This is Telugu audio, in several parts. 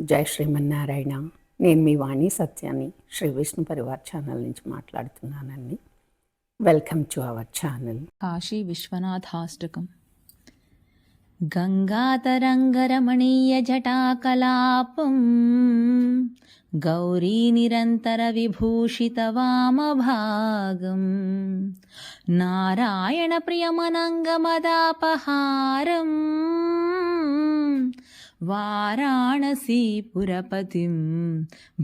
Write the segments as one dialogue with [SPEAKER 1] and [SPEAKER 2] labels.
[SPEAKER 1] జై శ్రీమన్నారాయణ. నేను మీ వాణి సత్యాన్ని శ్రీ విష్ణు పరివార్ ఛానల్ నుంచి మాట్లాడుతున్నానండి. Welcome to our channel
[SPEAKER 2] Kashi Vishwanath Vishwanathashtakam. గంగాతరంగరమణీయ జటాకలాపం. గౌరీ నిరంతర విభూషిత వామభాగం. నారాయణ ప్రియమనంగమదాపహారం वाराणसीपुरपतिं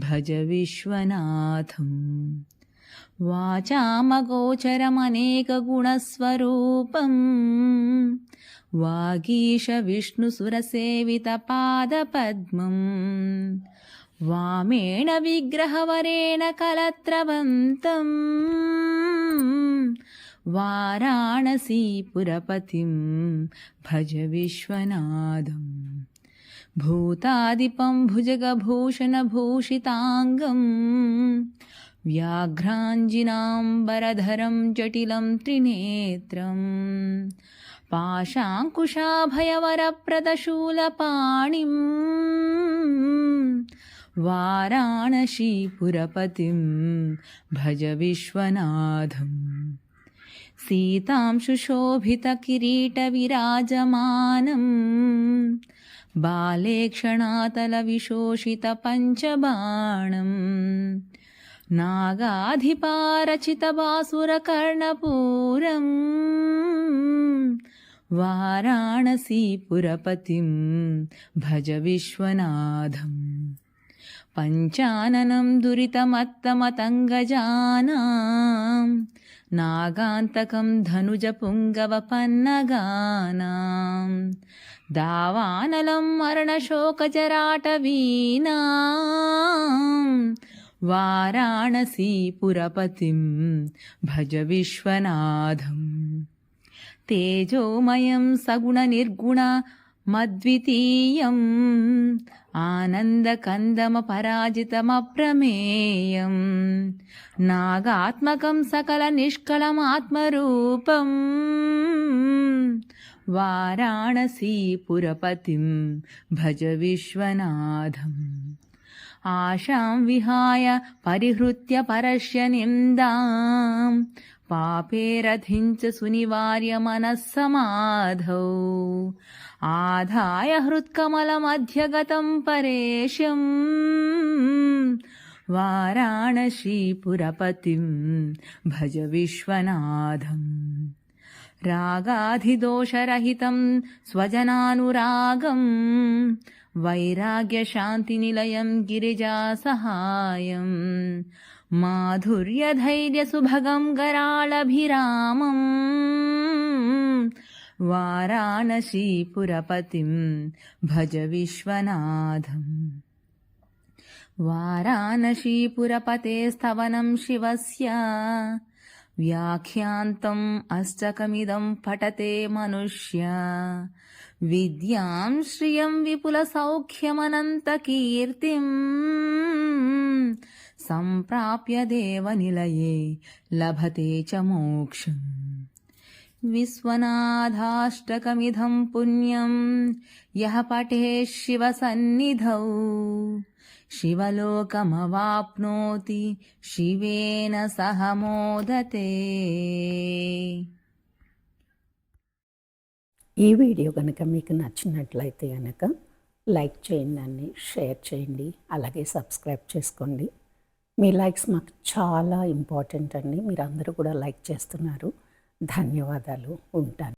[SPEAKER 2] भज विश्वनाथम् वाचामगोचरमनेकगुणस्वरूपम् वागीशविष्णुसुरसेवितपादपद्मम् वामेण विग्रहवरेण कलत्रवन्तम् वाराणसीपुरपतिं भज विश्वनाथम् भूतादिपं भुजगभूषणभूषिताङ्गम् व्याघ्राञ्जिनाम्बरधरं जटिलं त्रिनेत्रम् पाशाङ्कुशाभयवरप्रदशूलपाणिम् वाराणसीपुरपतिं भज विश्वनाथम् सीतां सुशोभितकिरीटविराजमानम् बालेक्षणातलविशोषितपञ्चबाणम् नागाधिपारचितबासुरकर्णपूरम् वाराणसीपुरपतिं भज विश्वनाथम् पञ्चाननं दुरितमत्तमतङ्गजानां नागान्तकं దావానలం మరణశోకజరాటవీనా వారాణసీపురపతిం భజ విశ్వనాథం. తేజోమయం సగుణనిర్గుణ మద్వితీయం. ఆనందకందమపరాజితమప్రమేయం నాగాత్మకం సకల నిష్కళమాత్మరూపం वाराणसीपुरपतिं भज विश्वनाथम्। आशां विहाय परिहृत्य परस्य निन्दाम्। पापे रथिञ्च सुनिवार्य मनः समाधौ आधाय हृत्कमलमध्यगतं परेशम्। वाराणसीपुरपतिं भज विश्वनाथम् रागाधिदोषरहितं स्वजनानुरागम् वैराग्यशान्तिनिलयं गिरिजासहायम् माधुर्यधैर्यसुभगं कराळभिरामम् वाराणसीपुरपतिं भज विश्वनाथम्। वाराणसीपुरपते स्तवनं शिवस्य व्याख्यान्तम् अष्टकमिदं पठते मनुष्य। विद्यां श्रियं विपुलसौख्यमनन्तकीर्तिम् सम्प्राप्य देवनिलये लभते च मोक्षम्। विश्वनाथाष्टकमिदं पुण्यं यः पठे शिवसन्निधौ శివలోకమవాప్నోతి శివేన సహ మోదతే.
[SPEAKER 1] ఈ వీడియో కనుక మీకు నచ్చినట్లయితే కనుక లైక్ చేయండి అన్ని షేర్ చేయండి అలాగే సబ్స్క్రైబ్ చేసుకోండి. మీ లైక్స్ మాకు చాలా ఇంపార్టెంట్ అండి. మీరు అందరూ కూడా లైక్ చేస్తున్నారు. ధన్యవాదాలు. ఉంటాను.